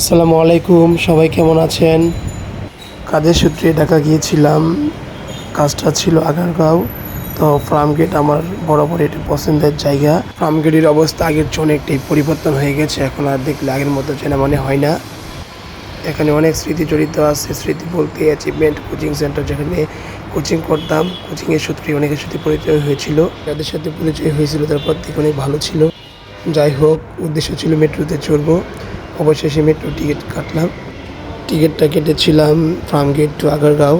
আসসালামু আলাইকুম, সবাই কেমন আছেন? কাজের সূত্রে ঢাকা গিয়েছিলাম। কাজটা ছিল আগারগাঁও, তো ফার্ম গেট আমার বরাবর এটি পছন্দের জায়গা। ফার্ম গেটের অবস্থা আগের চেয়ে অনেকটাই পরিবর্তন হয়ে গেছে, এখন আর দেখলে আগের মতো চেনা মনে হয় না। এখানে অনেক স্মৃতি জড়িত আছে, স্মৃতি বলতে অ্যাচিভমেন্ট কোচিং সেন্টার যেখানে কোচিং করতাম। কোচিংয়ের সূত্রে অনেকের সাথে পরিচয় হয়েছিল। যাদের সাথে পরিচয় হয়েছিল তারপর থেকে অনেক ভালো ছিল। যাই হোক, উদ্দেশ্য ছিল মেট্রোতে চড়বো। অবশেষে মেট্রো টিকিট কাটলাম। টিকিটটা কেটেছিলাম ফার্ম গেট টু আগারগাঁও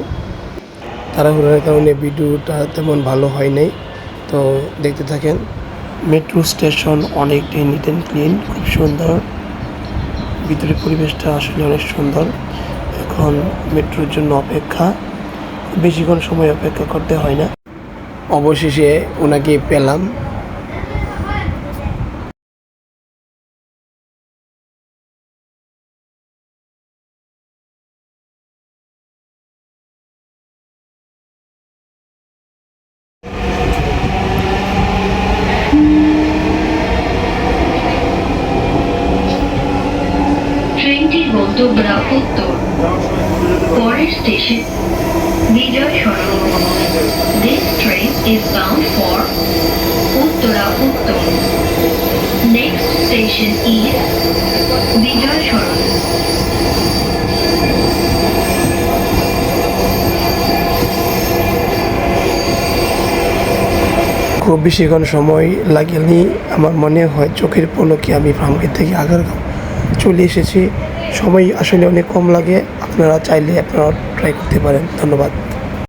তাড়াহুড়ার কারণে ভিডিওটা তেমন ভালো হয় নাই। তো দেখতে থাকেন মেট্রো স্টেশন অনেকটাই নিট অ্যান্ড ক্লিন খুব সুন্দর। ভিতরের পরিবেশটা আসলে অনেক সুন্দর। এখন মেট্রোর জন্য অপেক্ষা। বেশিক্ষণ সময় অপেক্ষা করতে হয় না। অবশেষে ওনাকে পেলাম। গন্তব্যরা উত্তর। পরের station Bijoy This train is bound for Uttara উত্তর। Next station is বিজয় খুব বেশিক্ষণ সময় লাগেনি। আমার মনে হয় চোখের পলকে আমি ফার্মগেট থেকে আগারগাঁও চলে এসেছি। সময় আসলে অনেক কম লাগে। আপনারা চাইলে আপনারা ট্রাই করতে পারেন। ধন্যবাদ।